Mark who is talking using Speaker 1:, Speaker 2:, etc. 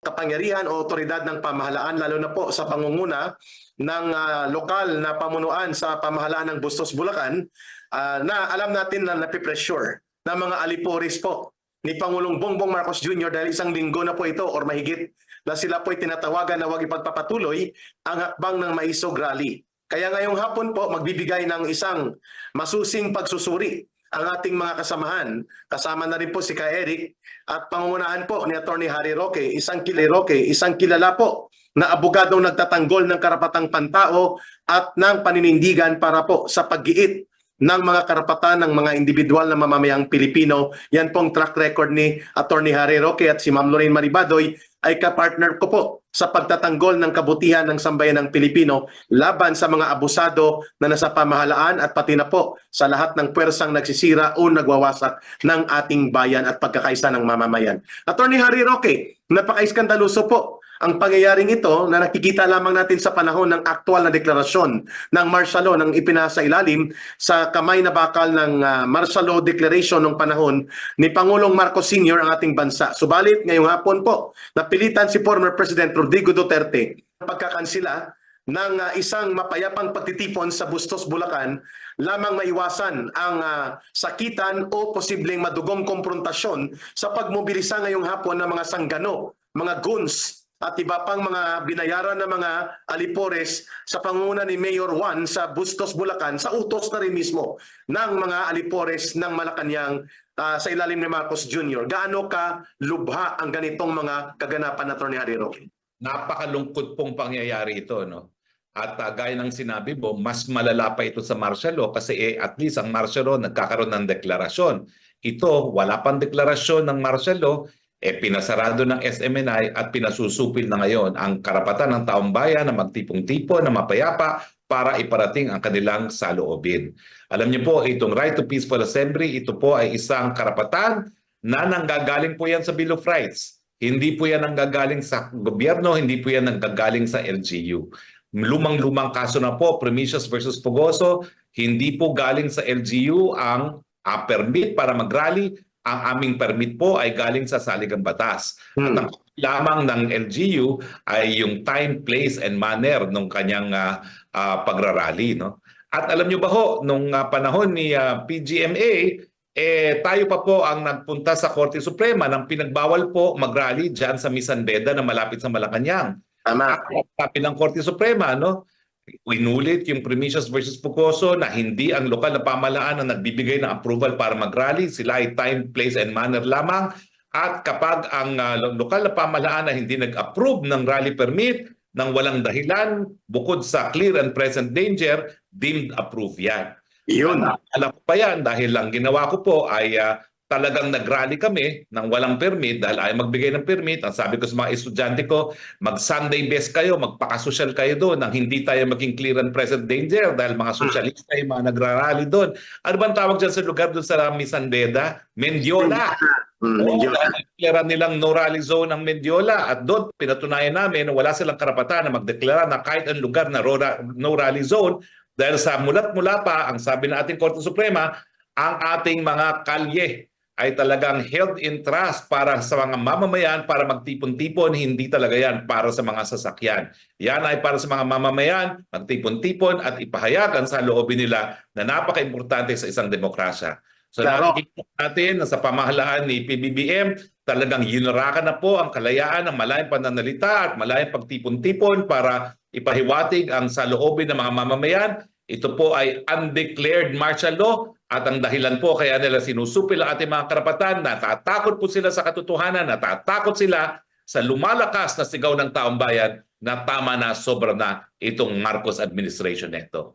Speaker 1: kapangyarihan o otoridad ng pamahalaan lalo na po sa pangunguna ng ah, lokal na pamunuan sa pamahalaan ng Bustos Bulacan ah, na alam natin na napipressure ng mga aliporis po ni Pangulong Bongbong Marcos Jr. dahil isang linggo na po ito or mahigit na sila po ay tinatawagan na huwag ipagpapatuloy ang hakbang ng Maisog Rally. Kaya ngayong hapon po magbibigay ng isang masusing pagsusuri ang ating mga kasamahan. Kasama na rin po si Ka Eric at pangungunahan po ni Attorney Harry Roque, isang kilala Roque, isang kilala po na abogadong nagtatanggol ng karapatang pantao at ng paninindigan para po sa paggiit ng mga karapatan ng mga individual na mamamayang Pilipino. Yan pong track record ni Attorney Harry Roque at si Ma'am Lorraine Maribadoy ay kapartner ko po sa pagtatanggol ng kabutihan ng sambayan ng Pilipino laban sa mga abusado na nasa pamahalaan at pati na po sa lahat ng pwersang nagsisira o nagwawasak ng ating bayan at pagkakaisa ng mamamayan. Attorney Harry Roque, napaka-iskandaluso po ang pangyayaring ito na nakikita lamang natin sa panahon ng aktual na deklarasyon ng martial law ng ipinasa ilalim sa kamay na bakal ng ah, martial law declaration ng panahon ni Pangulong Marcos Sr. ang ating bansa. Subalit ngayong hapon po, napilitan si former President Rodrigo Duterte pagkakansila ng ah, isang mapayapang pagtitipon sa Bustos, Bulacan lamang maiwasan ang ah, sakitan o posibleng madugong komprontasyon sa pagmobilisa ngayong hapon ng mga sanggano, mga goons at iba pang mga binayaran na mga alipores sa pangunguna ni Mayor Juan sa Bustos, Bulacan sa utos na rin mismo ng mga alipores ng Malacanang ah, sa ilalim ni Marcos Jr. Gaano ka lubha ang ganitong mga kaganapan na Tony Harry Roque?
Speaker 2: napakalungkot pong pangyayari ito no at uh, gaya ng sinabi mo mas malala pa ito sa martial law kasi eh, at least ang martial law nagkakaroon ng deklarasyon ito wala pang deklarasyon ng martial law eh pinasarado ng SMNI at pinasusupil na ngayon ang karapatan ng taong bayan na magtipong-tipo na mapayapa para iparating ang kanilang saloobin. Alam niyo po, itong right to peaceful assembly, ito po ay isang karapatan na nanggagaling po yan sa Bill of Rights. Hindi po yan nanggagaling sa gobyerno, hindi po yan nanggagaling sa LGU. Lumang-lumang kaso na po, Primicius versus Pugoso, hindi po galing sa LGU ang ah, permit para mag-rally. Ang aming permit po ay galing sa saligang batas. At ang lamang ng LGU ay yung time, place, and manner ng kanyang ah, ah, pagrarally. No? At alam niyo ba ho, nung ah, panahon ni ah, PGMA, eh tayo pa po ang nagpunta sa Korte Suprema nang pinagbawal po mag-rally diyan sa Misan Beda na malapit sa Malacanang.
Speaker 1: Tama.
Speaker 2: Sabi ng Korte Suprema, no? Inulit yung Primicius versus Pucoso na hindi ang lokal na pamahalaan ang nagbibigay ng approval para mag-rally. Sila ay time, place, and manner lamang. At kapag ang lo- lokal na pamahalaan na hindi nag-approve ng rally permit ng walang dahilan, bukod sa clear and present danger, deemed approved yan.
Speaker 1: Yun.
Speaker 2: Alam ko pa yan dahil lang ginawa ko po ay ah, talagang nag-rally kami ng walang permit dahil ayaw magbigay ng permit. Ang sabi ko sa mga estudyante ko, mag-Sunday best kayo, magpakasosyal kayo doon nang hindi tayo maging clear and present danger dahil mga sosyalista yung mga nagrarally doon. Ano bang tawag dyan sa lugar doon sa Misan Beda? Mendiola.
Speaker 1: Mm,
Speaker 2: declare nilang no rally zone ang Mendiola at doon pinatunayan namin na wala silang karapatan na magdeklara na kahit ang lugar na no rally zone dahil sa mulat mula pa ang sabi ng ating Korte Suprema ang ating mga kalye ay talagang held in trust para sa mga mamamayan para magtipon-tipon, hindi talaga yan para sa mga sasakyan. Yan ay para sa mga mamamayan, magtipon-tipon at ipahayagan sa loobin nila na napaka-importante sa isang demokrasya. So
Speaker 1: Claro.
Speaker 2: nakikita natin na sa pamahalaan ni PBBM, talagang yunarakan na po ang kalayaan ng malayang pananalita at malayang pagtipon-tipon para ipahiwatig ang saloobin ng mga mamamayan. Ito po ay undeclared martial law at ang dahilan po kaya nila sinusupil ang ating mga karapatan, natatakot po sila sa katotohanan, natatakot sila sa lumalakas na sigaw ng taong bayan na tama na sobra na itong Marcos administration nito.